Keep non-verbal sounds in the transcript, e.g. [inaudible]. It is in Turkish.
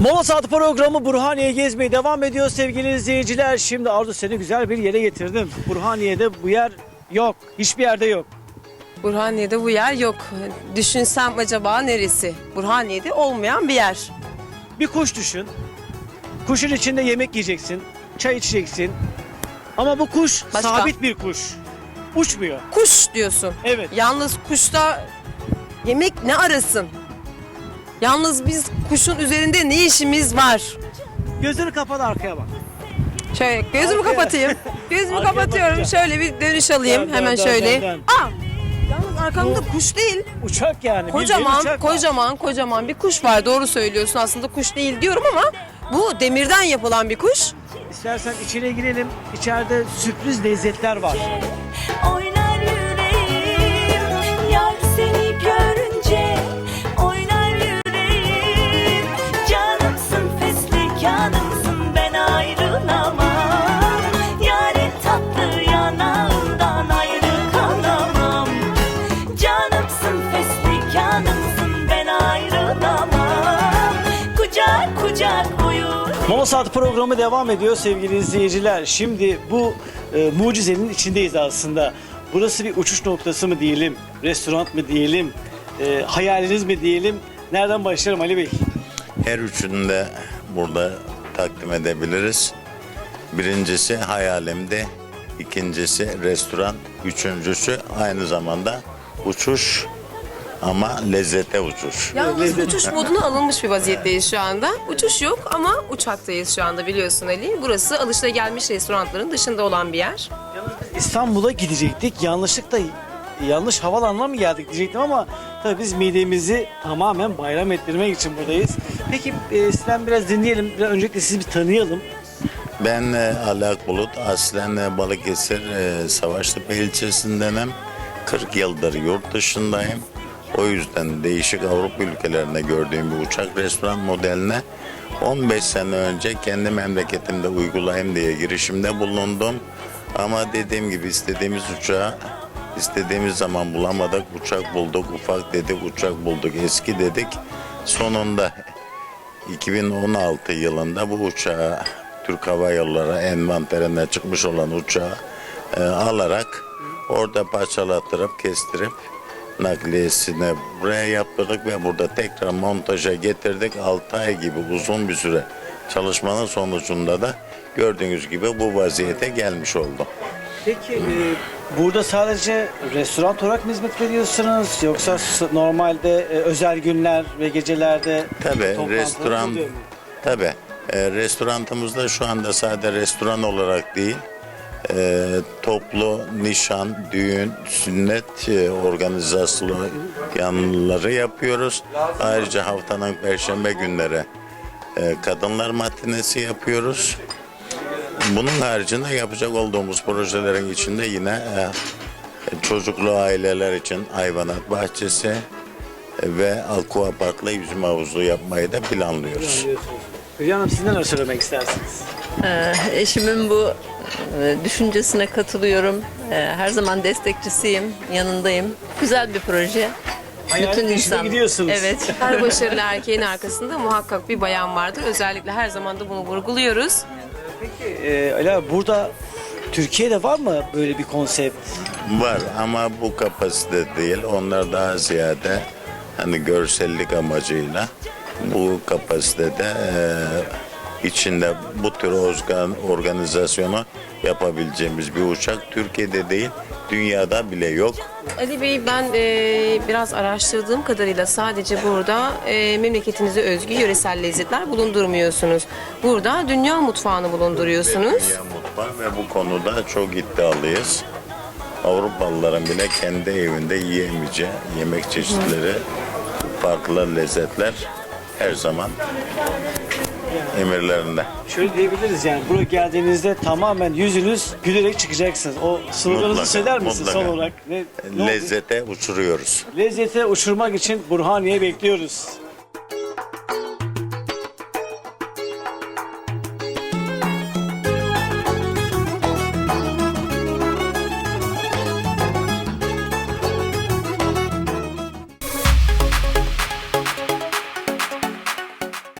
Mola Saat programı Burhaniye gezmeye devam ediyor sevgili izleyiciler. Şimdi Arzu seni güzel bir yere getirdim. Burhaniye'de bu yer yok. Hiçbir yerde yok. Burhaniye'de bu yer yok. Düşünsem acaba neresi? Burhaniye'de olmayan bir yer. Bir kuş düşün. Kuşun içinde yemek yiyeceksin. Çay içeceksin. Ama bu kuş Başka? sabit bir kuş. Uçmuyor. Kuş diyorsun. Evet. Yalnız kuşta yemek ne arasın? Yalnız biz kuşun üzerinde ne işimiz var? Gözünü kapat arkaya bak. Şöyle gözümü Arkaya. kapatayım. Gözümü Arkaya kapatıyorum. bakacağım. Şöyle bir dönüş alayım. Dön, Hemen dön, şöyle. dön, dön. Aa! Yalnız arkamda kuş değil. Uçak yani. bildiğin Kocaman, uçak var. kocaman, kocaman bir kuş var. Doğru söylüyorsun. Aslında kuş değil diyorum ama bu demirden yapılan bir kuş. İstersen içine girelim. İçeride sürpriz lezzetler var. Oynar Kucak Mola Saat programı devam ediyor sevgili izleyiciler. Şimdi bu e, mucizenin içindeyiz aslında. Burası bir uçuş noktası mı diyelim, restoran mı diyelim, e, hayaliniz mi diyelim? Nereden başlarım Ali Bey? Her üçünü de burada takdim edebiliriz. Birincisi hayalimdi, ikincisi restoran, üçüncüsü aynı zamanda uçuş ama lezzete uçuş. Yalnız uçuş moduna alınmış bir vaziyetteyiz şu anda. Uçuş yok ama uçaktayız şu anda biliyorsun Ali. Burası alışılagelmiş restoranların dışında olan bir yer. İstanbul'a gidecektik. Yanlışlıkla yanlış havalanına mı geldik diyecektim ama tabii biz midemizi tamamen bayram ettirmek için buradayız. Peki e, sizden biraz dinleyelim. Biraz öncelikle sizi bir tanıyalım. Ben e, Ali Akbulut, aslen e, Balıkesir e, Savaştepe ilçesindenim. 40 yıldır yurt dışındayım. O yüzden değişik Avrupa ülkelerinde gördüğüm bir uçak restoran modeline 15 sene önce kendi memleketimde uygulayayım diye girişimde bulundum. Ama dediğim gibi istediğimiz uçağı istediğimiz zaman bulamadık. Uçak bulduk, ufak dedik, uçak bulduk, eski dedik. Sonunda 2016 yılında bu uçağı Türk Hava Yolları envanterine çıkmış olan uçağı e, alarak orada parçalattırıp kestirip nakliyesini buraya yaptırdık ve burada tekrar montaja getirdik. 6 ay gibi uzun bir süre çalışmanın sonucunda da gördüğünüz gibi bu vaziyete gelmiş oldu. Peki e, burada sadece restoran olarak mı hizmet veriyorsunuz yoksa normalde e, özel günler ve gecelerde Tabii restoran tabii e, restoranımızda şu anda sadece restoran olarak değil e, toplu nişan, düğün, sünnet e, organizasyonu yanları yapıyoruz. Ayrıca haftanın perşembe günleri e, kadınlar matinesi yapıyoruz. Bunun haricinde yapacak olduğumuz projelerin içinde yine e, çocuklu aileler için hayvanat bahçesi e, ve aqua parkla yüzme havuzu yapmayı da planlıyoruz. Hülya Hanım siz neler söylemek istersiniz? Ee, Eşimin bu e, düşüncesine katılıyorum. Ee, Her zaman destekçisiyim, yanındayım. Güzel bir proje. Hayalin peşinde gidiyorsunuz. Evet. [laughs] Her başarılı erkeğin arkasında muhakkak bir bayan vardır. Özellikle her zaman da bunu vurguluyoruz. Peki e, Ali abi burada Türkiye'de var mı böyle bir konsept? Var ama bu kapasite değil. Onlar daha ziyade hani görsellik amacıyla bu kapasitede e, içinde bu tür organ, organizasyonu yapabileceğimiz bir uçak Türkiye'de değil dünyada bile yok. Ali Bey ben e, biraz araştırdığım kadarıyla sadece burada e, memleketinize özgü yöresel lezzetler bulundurmuyorsunuz. Burada dünya mutfağını bulunduruyorsunuz. Dünya mutfağı ve bu konuda çok iddialıyız. Avrupalıların bile kendi evinde yiyemeyeceği yemek çeşitleri, farklı lezzetler her zaman emirlerinde. Şöyle diyebiliriz yani buraya geldiğinizde tamamen yüzünüz gülerek çıkacaksınız. O sloganınızı söyler misiniz mutlaka. son olarak? Ne, ne? Lezzete uçuruyoruz. Lezzete uçurmak için Burhaniye bekliyoruz.